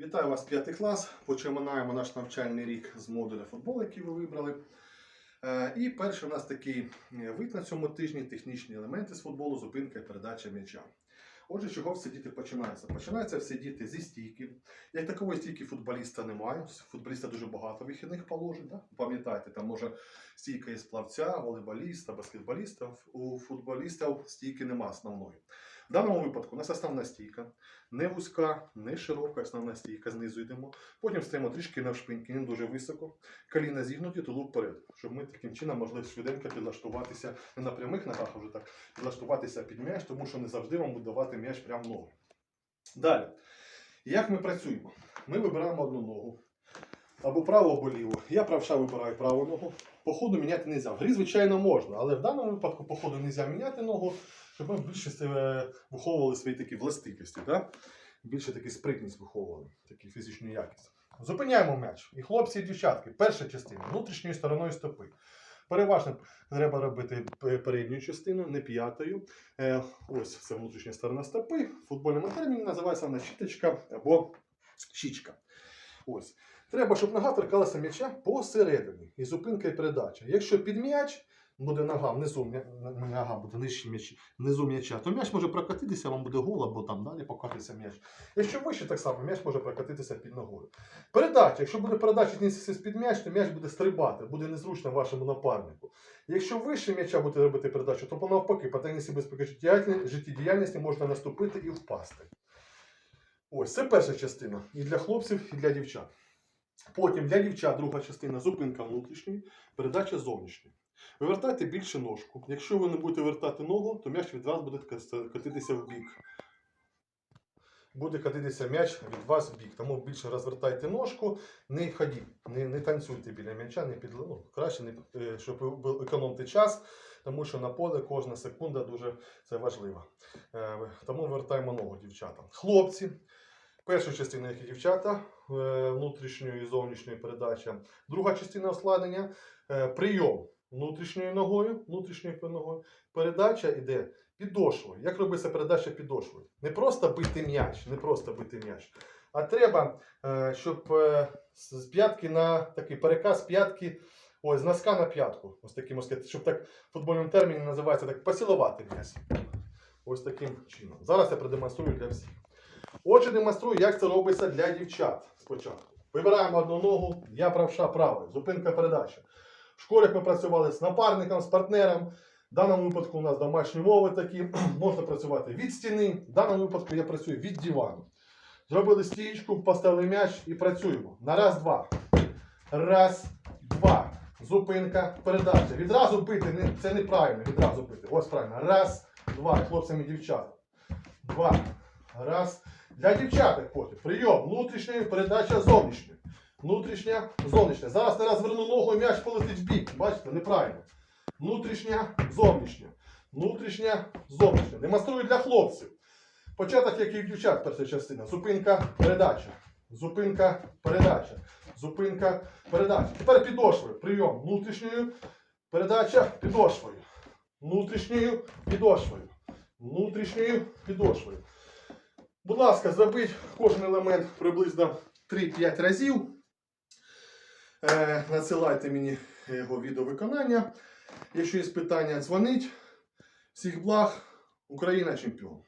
Вітаю вас, п'ятий клас. Починаємо наш навчальний рік з модуля футбол, який ви вибрали. Е, І перший у нас такий е, вид на цьому тижні технічні елементи з футболу, зупинка і передача м'яча. Отже, чого все діти починається? Починається все діти зі стійки. Як такової стійки футболіста немає. Футболіста дуже багато вихідних положень. Да? Пам'ятаєте, там може стійка із плавця, волейболіста, баскетболіста. У футболіста стійки нема основної. В даному випадку у нас основна стійка. Не вузька, не широка, основна стійка, знизу йдемо. Потім стоїмо трішки навшпиньки, не дуже високо. Коліна зігнуті, тулуб вперед. Щоб ми таким чином могли швиденько підлаштуватися не на прямих ногах, а вже так підлаштуватися під м'яч, тому що не завжди вам буде давати м'яч прямо в ногу. Далі. Як ми працюємо? Ми вибираємо одну ногу. Або праву, або ліву. Я правша вибираю праву ногу. По ходу міняти не можна. В звичайно, можна, але в даному випадку по ходу не можна міняти ногу, щоб ми більше виховували свої такі властивості. Да? Більше таки спритність виховували, такі фізичну якість. Зупиняємо м'яч. І хлопці, і дівчатки, перша частина внутрішньою стороною стопи. Переважно треба робити передню частину, не п'ятою. Е, ось це внутрішня сторона стопи. Футбольному терміні називається вона щіточка або щічка. Ось. Треба, щоб нога торкалася м'яча посередині. І зупинка і передача. Якщо під м'яч буде нога внизу, нога буде нижче м'яч, внизу м'яча, то м'яч може прокатитися, вам буде гол, або там далі покатиться м'яч. Якщо вище, так само м'яч може прокатитися під ногою. Передача. Якщо буде передача знісися з-під м'яч, то м'яч буде стрибати, буде незручно вашому напарнику. Якщо вище м'яча буде робити передачу, то навпаки, по техніці безпеки життєдіяльності можна наступити і впасти. Ось це перша частина. І для хлопців, і для дівчат. Потім для дівчат друга частина зупинка внутрішньої, передача зовнішньої. Вивертайте більше ножку. Якщо ви не будете вертати ногу, то м'яч від вас буде катитися в бік. Буде катитися м'яч від вас в бік. Тому більше розвертайте ножку, не ходіть, не, не танцюйте біля м'яча, не під, ну, краще, не, е, щоб ви час, тому що на поле кожна секунда дуже це важливо. Е, Тому вертаємо ногу дівчатам. Хлопці, перша частина, як і дівчата, е, внутрішньої і зовнішньої передачі. Друга частина оскладнення е, прийом внутрішньою ногою, внутрішньою ногою. Передача йде підошвою. Як робиться передача підошвою? Не просто бити м'яч, не просто бити м'яч. А треба, е, щоб е, з п'ятки на такий переказ п'ятки, ось з носка на п'ятку. Ось таким, щоб так в футбольному терміні називається так поцілувати м'яч. Ось таким чином. Зараз я продемонструю для всіх. Отже, демонструю, як це робиться для дівчат спочатку. Вибираємо одну ногу, я правша правою. Зупинка передача. В школі ми працювали з напарником, з партнером. В даному випадку у нас домашні мови такі. Можна працювати від стіни. В даному випадку я працюю від дивану. Зробили стієчку, поставили м'яч і працюємо. На раз, два. Раз, два. Зупинка, передача. Відразу бити, це неправильно, відразу бити. Ось правильно. Раз, два. Хлопцям і дівчатам. Два. Раз. Для дівчаток потім. Прийом. Внутрішня передача зовнішня. Внутрішня, зовнішня. Зараз не розверну ногу і м'яч полетить в бік. Бачите, неправильно. Внутрішня, зовнішня. Внутрішня, зовнішня. Демонструю для хлопців. Початок, як і в дівчат, перша частина. Зупинка, передача. Зупинка, передача. Зупинка, передача. Тепер підошвою. Прийом. Внутрішньою. Передача підошвою. Внутрішньою підошвою. Внутрішньою підошвою. Будь ласка, зробіть кожен елемент приблизно 3-5 разів. Е, надсилайте мені його відеовиконання. Якщо є питання, дзвонить. Всіх благ. Україна чемпіон.